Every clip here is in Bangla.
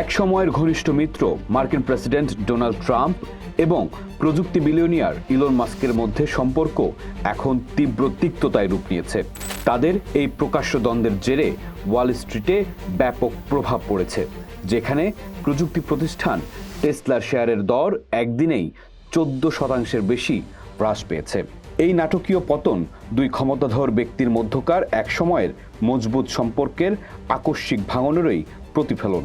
এক সময়ের ঘনিষ্ঠ মিত্র, মার্কিন প্রেসিডেন্ট ডোনাল্ড ট্রাম্প এবং প্রযুক্তি বিলিয়নিয়ার ইলন মাস্কের মধ্যে সম্পর্ক এখন তীব্র তিক্ততায় রূপ নিয়েছে। তাদের এই প্রকাশ্য দ্বন্দ্বের জেরে ওয়াল স্ট্রিটে ব্যাপক প্রভাব পড়েছে, যেখানে প্রযুক্তি প্রতিষ্ঠান টেসলার শেয়ারের দর একদিনেই চোদ্দ শতাংশের বেশি হ্রাস পেয়েছে। এই নাটকীয় পতন দুই ক্ষমতাধর ব্যক্তির মধ্যকার এক সময়ের মজবুত সম্পর্কের আকস্মিক ভাঙনেরই প্রতিফলন।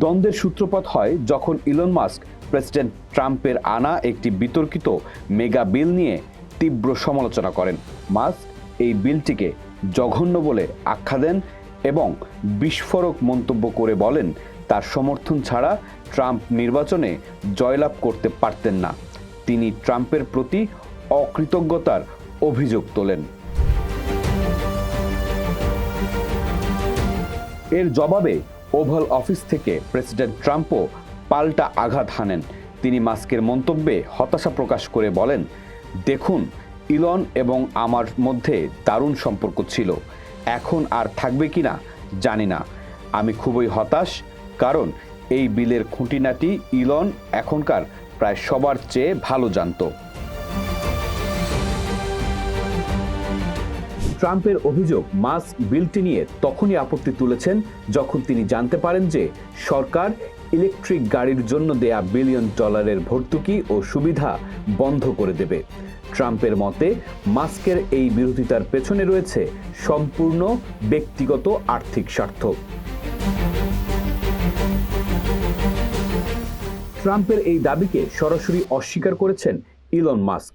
দ্বন্দ্বের সূত্রপাত হয় যখন ইলন মাস্ক প্রেসিডেন্ট ট্রাম্পের আনা একটি বিতর্কিত মেগা বিল নিয়ে তীব্র সমালোচনা করেন। মাস্ক এই বিলটিকে জঘন্য বলে আখ্যা দেন এবং বিস্ফোরক মন্তব্য করে বলেন তার সমর্থন ছাড়া ট্রাম্প নির্বাচনে জয়লাভ করতে পারতেন না। তিনি ট্রাম্পের প্রতি অকৃতজ্ঞতার অভিযোগ তোলেন। এর জবাবে ওভাল অফিস থেকে প্রেসিডেন্ট ট্রাম্পও পাল্টা আঘাত হানেন। তিনি মাস্কের মন্তব্যে হতাশা প্রকাশ করে বলেন, দেখুন, ইলন এবং আমার মধ্যে দারুণ সম্পর্ক ছিল। এখন আর থাকবে কি না জানি না। আমি খুবই হতাশ কারণ এই বিলের খুঁটিনাটি ইলন এখনকার প্রায় সবার চেয়ে ভালো জানতো। ট্রাম্পের অভিযোগ মাস্ক বিলটি নিয়ে তখনই আপত্তি তুলেছেন যখন তিনি জানতে পারেন যে সরকার ইলেকট্রিক গাড়ির জন্য দেয়া বিলিয়ন ডলারের ভর্তুকি ও সুবিধা বন্ধ করে দেবে। ট্রাম্পের মতে, মাস্কের এই বিরোধিতার পেছনে রয়েছে সম্পূর্ণ ব্যক্তিগত আর্থিক স্বার্থ। ট্রাম্পের এই দাবিকে সরাসরি অস্বীকার করেছেন ইলন মাস্ক।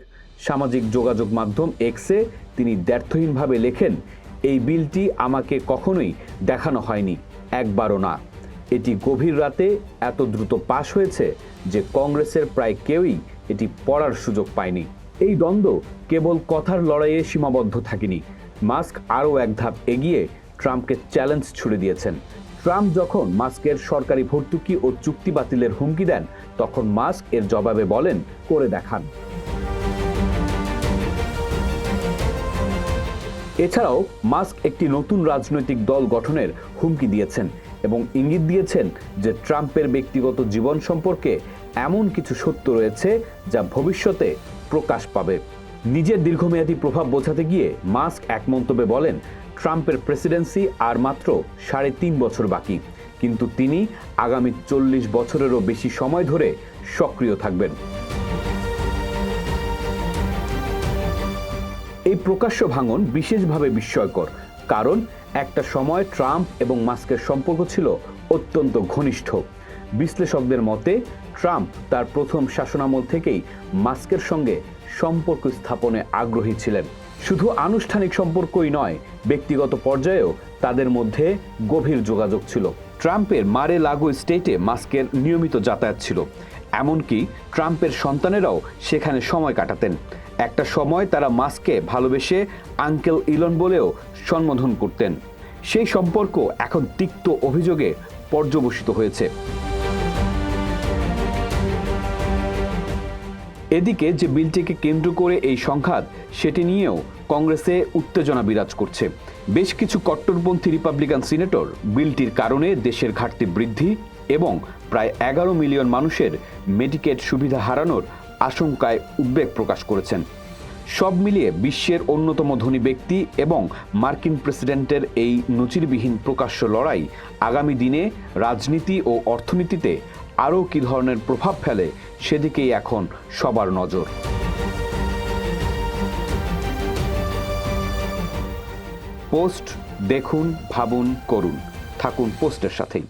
সামাজিক যোগাযোগ মাধ্যম এক্সে তিনি দ্ব্যর্থহীনভাবে লেখেন, এই বিলটি আমাকে কখনোই দেখানো হয়নি, একবারও না। এটি গভীর রাতে এত দ্রুত পাশ হয়েছে যে কংগ্রেসের প্রায় কেউই এটি পড়ার সুযোগ পায়নি। এই দ্বন্দ্ব কেবল কথার লড়াইয়ে সীমাবদ্ধ থাকেনি। মাস্ক আরও এক ধাপ এগিয়ে ট্রাম্পকে চ্যালেঞ্জ ছুড়ে দিয়েছেন। ট্রাম্প যখন মাস্কের সরকারি ভর্তুকি ও চুক্তি বাতিলের হুমকি দেন, তখন মাস্ক এর জবাবে বলেন, করে দেখান। এছাড়াও, মাস্ক একটি নতুন রাজনৈতিক দল গঠনের হুমকি দিয়েছেন এবং ইঙ্গিত দিয়েছেন যে ট্রাম্পের ব্যক্তিগত জীবন সম্পর্কে এমন কিছু সত্য রয়েছে যা ভবিষ্যতে প্রকাশ পাবে। নিজের দীর্ঘমেয়াদী প্রভাব বোঝাতে গিয়ে মাস্ক এক মন্তব্যে বলেন, ট্রাম্পের প্রেসিডেন্সি আর মাত্র সাড়ে তিন বছর বাকি। কিন্তু তিনি আগামী চল্লিশ বছরেরও বেশি সময় ধরে সক্রিয় থাকবেন। এই প্রকাশ্য ভাঙন বিশেষভাবে বিস্ময়কর, কারণ একটা সময় ট্রাম্প এবং মাস্কের সম্পর্ক ছিল অত্যন্ত ঘনিষ্ঠ। বিশ্লেষকদের মতে, ট্রাম্প তার প্রথম শাসনামল থেকেই মাস্কের সঙ্গে সম্পর্ক স্থাপনে আগ্রহী ছিলেন। শুধু আনুষ্ঠানিক সম্পর্কই নয়, ব্যক্তিগত পর্যায়েও তাদের মধ্যে গভীর যোগাযোগ ছিল। ট্রাম্পের মারে লাগো স্টেটে মাস্কের নিয়মিত যাতায়াত ছিল। এমনকি ট্রাম্পের সন্তানেরাও সেখানে সময় কাটাতেন। একটা সময় তারা মাস্ককে ভালোবেসে আঙ্কেল ইলন বলেও সম্বোধন করতেন। সেই সম্পর্ক এখন তিক্ত অভিযোগে পর্যবসিত হয়েছে। এদিকে যে বিলটিকে কেন্দ্র করে এই সংঘাত, সেটি নিয়েও কংগ্রেসে উত্তেজনা বিরাজ করছে। বেশ কিছু কট্টরপন্থী রিপাবলিকান সিনেটর বিলটির কারণে দেশের ঘাটতি বৃদ্ধি এবং প্রায় এগারো মিলিয়ন মানুষের মেডিকেট সুবিধা হারানোর আশঙ্কায় উদ্বেগ প্রকাশ করেছেন। সব মিলিয়ে বিশ্বের অন্যতম ধনী ব্যক্তি এবং মার্কিন প্রেসিডেন্টের এই নজিরবিহীন প্রকাশ্য লড়াই আগামী দিনে রাজনীতি ও অর্থনীতিতে আরও কী ধরনের প্রভাব ফেলে সেদিকেই এখন সবার নজর। পোস্ট দেখুন, ভাবুন, করুন। থাকুন পোস্টের সাথেই।